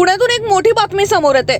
पुण्यातून एक मोठी बातमी समोर येते.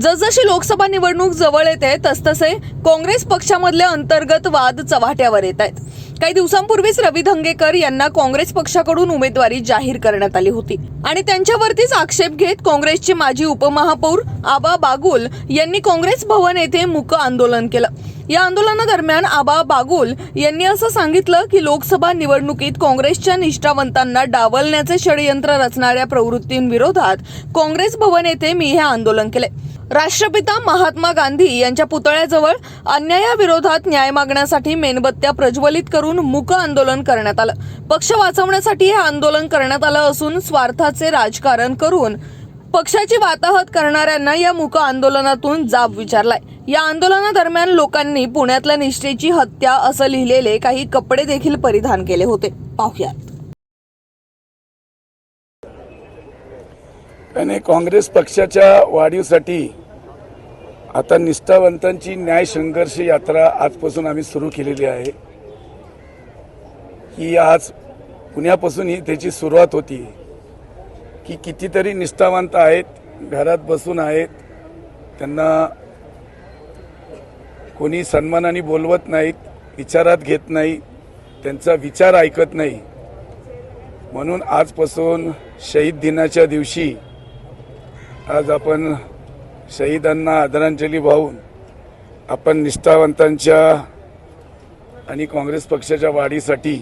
जसजशी लोकसभा निवडणूक जवळ येते तसतसे काँग्रेस पक्षामधले अंतर्गत वाद चव्हाट्यावर येत आहेत. काही दिवसांपूर्वीच रवी धंगेकर यांना काँग्रेस पक्षाकडून उमेदवारी जाहीर करण्यात आली होती. आणि त्यांच्यावरतीच आक्षेप घेत काँग्रेसचे माजी उपमहापौर आबा बागुल यांनी काँग्रेस भवन येथे मूक आंदोलन केलं. या आंदोलनादरम्यान आबा बागुल यांनी असं सांगितलं की लोकसभा निवडणुकीत काँग्रेसच्या निष्ठावंतांना डावलण्याचे षडयंत्र रचणाऱ्या प्रवृत्तींविरोधात काँग्रेस भवन येथे मी हे आंदोलन केले राष्ट्रपिता महात्मा गांधी यांच्या पुतळ्याजवळ अन्यायाविरोधात न्याय मागण्यासाठी मेणबत्त्या प्रज्वलित करून मूक आंदोलन करण्यात आलं. पक्ष वाचवण्यासाठी हे आंदोलन करण्यात आलं असून स्वार्थाचे राजकारण करून पक्षाची वाताहत करणाऱ्यांना या मूक आंदोलनातून जाब विचारलाय. या आंदोलनादरम्यान लोकांनी पुण्यातल्या निष्ठेची हत्या असं लिहिलेले काही कपडे देखील परिधान केले होते. पाहुयात. आणि काँग्रेस पक्षाच्या वाढीसाठी आता निष्ठावंतांची न्याय संघर्ष यात्रा आजपासून आम्ही सुरू केलेली आहे. ही आज पुण्यापासून ही त्याची सुरुवात होती. की कितीतरी निष्ठावंत आहेत घरात बसून आहेत. त्यांना कोणी सन्मानाने बोलवत नाहीत विचारात घेत नाही त्यांचा विचार ऐकत नाही. म्हणून आजपासून शहीद दिनाच्या दिवशी आज आपण शहीदांना आदरांजली वाहून आपण निष्ठावंतांच्या आणि काँग्रेस पक्षाच्या वाढीसाठी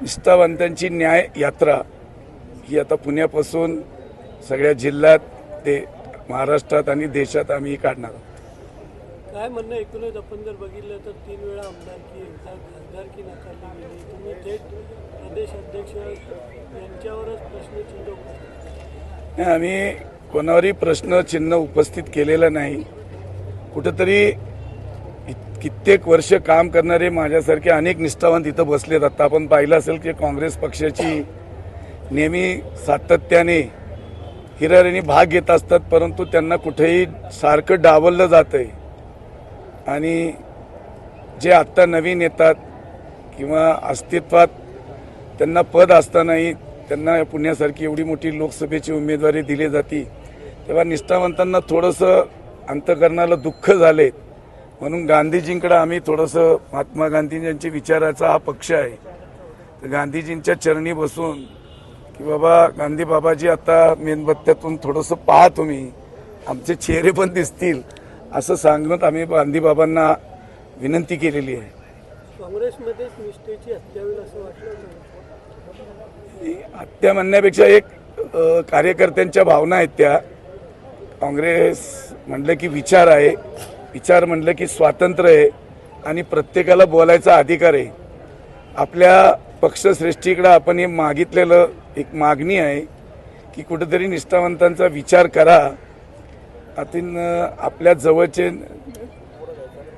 निष्ठावंतांची न्याय यात्रा ही आता पुण्यापासून सगळ्या जिल्ह्यात ते महाराष्ट्रात आणि देशात आम्ही काढणार आहोत. काय म्हणणं एकूणच आपण जर बघितलं तर तीन वेळा आमदारकी एकदा खासदारकी नाकारली गेली. तुम्ही थेट प्रदेश अध्यक्ष यांच्यावरच प्रश्नचिन्ह उपस्थित नाही, आम्ही कोणावरही प्रश्न चिन्ह उपस्थित केलेलं नाही. कुठंतरी कित्येक वर्ष काम करणारे माझ्यासारखे अनेक निष्ठावंत इथं बसलेत. आता आपण पाहिलं असेल की काँग्रेस पक्षाची नेहमी सातत्याने हिरारीने भाग घेत असतात परंतु त्यांना कुठेही सारखं डावललं जातंय. आणि जे आत्ता नवीन येतात किंवा अस्तित्वात त्यांना पद असतानाही त्यांना पुण्यासारखी एवढी मोठी लोकसभेची उमेदवारी दिली जाते. तेव्हा निष्ठावंतांना थोडंसं अंतकरणाला दुःख झाले. म्हणून गांधीजींकडे आम्ही थोडंसं महात्मा गांधीजींच्या विचाराचा हा पक्ष आहे. तर गांधीजींच्या चरणी बसून की बाबा गांधी बाबाजी आता मेणबत्त्यातून थोडंसं पहा तुम्ही. आमचे चेहरे पण दिसतील. असं सांगत आम्ही गांधी बाबांना विनंती केलेली आहे. काँग्रेसमध्येच निष्ठेची हत्या होईल असं वाटलं हत्या म्हणण्यापेक्षा एक कार्यकर्त्यांच्या भावना आहेत त्या. काँग्रेस म्हणलं की विचार आहे. विचार म्हणलं की स्वातंत्र्य आहे. आणि प्रत्येकाला बोलायचा अधिकार आहे. आपल्या पक्षश्रेष्ठीकडं आपण हे मागितलेलं एक मागणी आहे की कुठेतरी निष्ठावंतांचा विचार करा. आतीन आपल्या जवळचे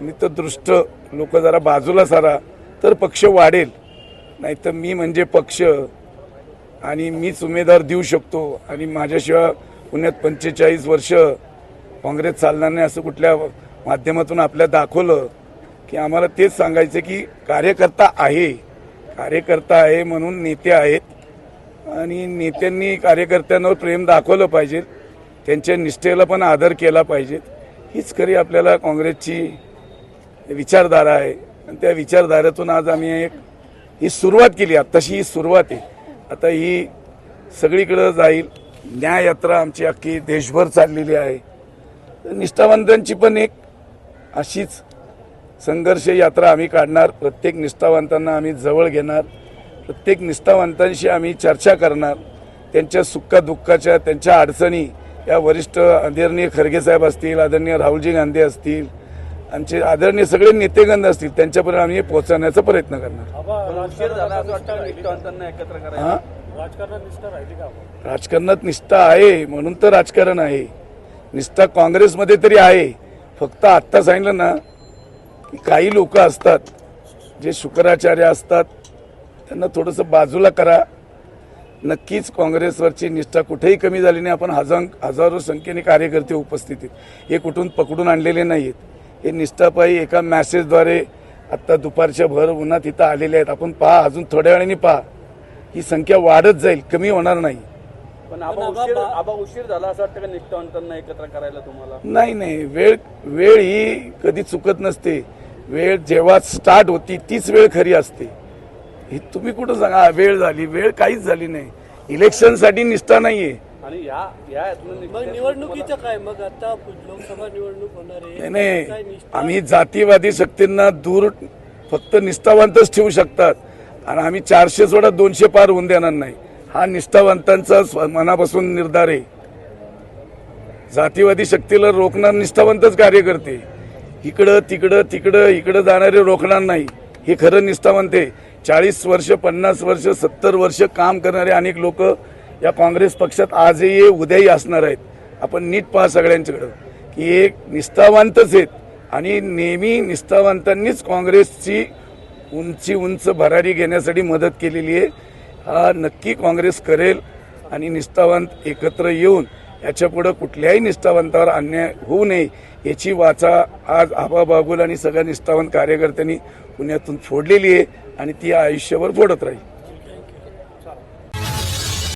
नितदृष्ट लोक जरा बाजूला सारा तर पक्ष वाढेल. नाहीतर मी म्हणजे पक्ष आणि मीच उमेदवार देऊ शकतो. आणि माझ्याशिवाय पुण्यात पंचेचाळीस वर्ष काँग्रेस चालणार नाही असं कुठल्या माध्यमातून आपल्या दाखवलं की आम्हाला तेच सांगायचं की कार्यकर्ता आहे. कार्यकर्ता आहे म्हणून नेते आहेत. आणि नेत्यांनी कार्यकर्त्यांवर प्रेम दाखवलं पाहिजे. त्यांच्या निष्ठेला पण आदर केला पाहिजे. हीच खरी आपल्याला काँग्रेसची विचारधारा आहे. आणि त्या विचारधारेतून आज आम्ही एक ही सुरुवात केली. आत्ताशी ही सुरुवात आहे. आता ही सगळीकडं जाईल. न्याय यात्रा आमची अख्खी देशभर चाललेली आहे. तर निष्ठावंतांची पण एक अशीच संघर्ष यात्रा आम्ही काढणार. प्रत्येक निष्ठावंतांना आम्ही जवळ घेणार. प्रत्येक निष्ठावंतांशी आम्ही चर्चा करणार. त्यांच्या सुखदुःखाच्या त्यांच्या अडचणी. या वरिष्ठ आदरणीय खरगे साहेब असतील आदरणीय राहुलजी गांधी असतील आमचे आदरणीय सगळे नेतेगण असतील त्यांच्यापर्यंत आम्ही हे पोहोचवण्याचा प्रयत्न करणार. हा? राजकारणात निष्ठा आहे म्हणून तर राजकारण आहे. निष्ठा काँग्रेसमध्ये तरी आहे. फक्त आत्ता सांगितलं ना की काही लोक असतात जे शुक्राचार्य असतात त्यांना थोडंसं बाजूला करा. नक्कीच काँग्रेसवरची निष्ठा कुठेही कमी झाली नाही. आपण हजार हजारो संख्येने कार्यकर्ते उपस्थित आहेत. हे कुठून पकडून आणलेले नाही आहेत हे निष्ठापायी एका मॅसेजद्वारे आत्ता दुपारच्या भर उन्हात इथं आलेले आहेत. आपण पहा अजून थोड्या वेळाने पहा. ही संख्या वाढत जाईल कमी होणार नाही. पण आबा उशीर आबा उशीर झाला असं वाटतं का निष्ठावंतांना एकत्र करायला तुम्हाला? नाही नाही. वेळ वेळ ही कधी चुकत नसते. वेळ जेव्हा स्टार्ट होती तीच वेळ खरी असते. ही तुम्ही कुठं सांगा? वेळ झाली. वेळ काहीच झाली नाही. इलेक्शनसाठी निष्ठा नाहीये. आणि या या मग निवडणुकीचं काय? मग आता लोकसभा निवडणूक होणार आहे. नाही आम्ही जातीवादी शक्तींना दूर फक्त निष्ठावंतच ठेवू शकतात. आणि आम्ही चारशे सोडा दोनशे पार होऊन देणार नाही. हा निष्ठावंतांचा मनापासून निर्धार आहे. जातीवादी शक्तीला रोखणार निष्ठावंतच कार्य करते. इकडं तिकडं तिकडं इकडं जाणारे रोखणार नाही. हे खरं निष्ठावंत आहे. चाळीस वर्ष पन्नास वर्ष सत्तर वर्ष काम करणारे अनेक लोक या काँग्रेस पक्षात आजही उद्याही असणार आहेत. आपण नीट पहा सगळ्यांच्याकडं की एक निष्ठावंतच आहेत आणि नेहमी निष्ठावंतांनीच काँग्रेसची उंची उंच भरारी घेण्यासाठी मदत केलेली आहे. हा नक्की काँग्रेस करेल आणि निष्ठावंत एकत्र येऊन याच्यापुढं कुठल्याही निष्ठावंतावर अन्याय होऊ नये याची वाचा आज आबा बागुल आणि सगळ्या निष्ठावंत कार्यकर्त्यांनी पुण्यातून फोडलेली आहे आणि ती आयुष्यभर फोडत राहील.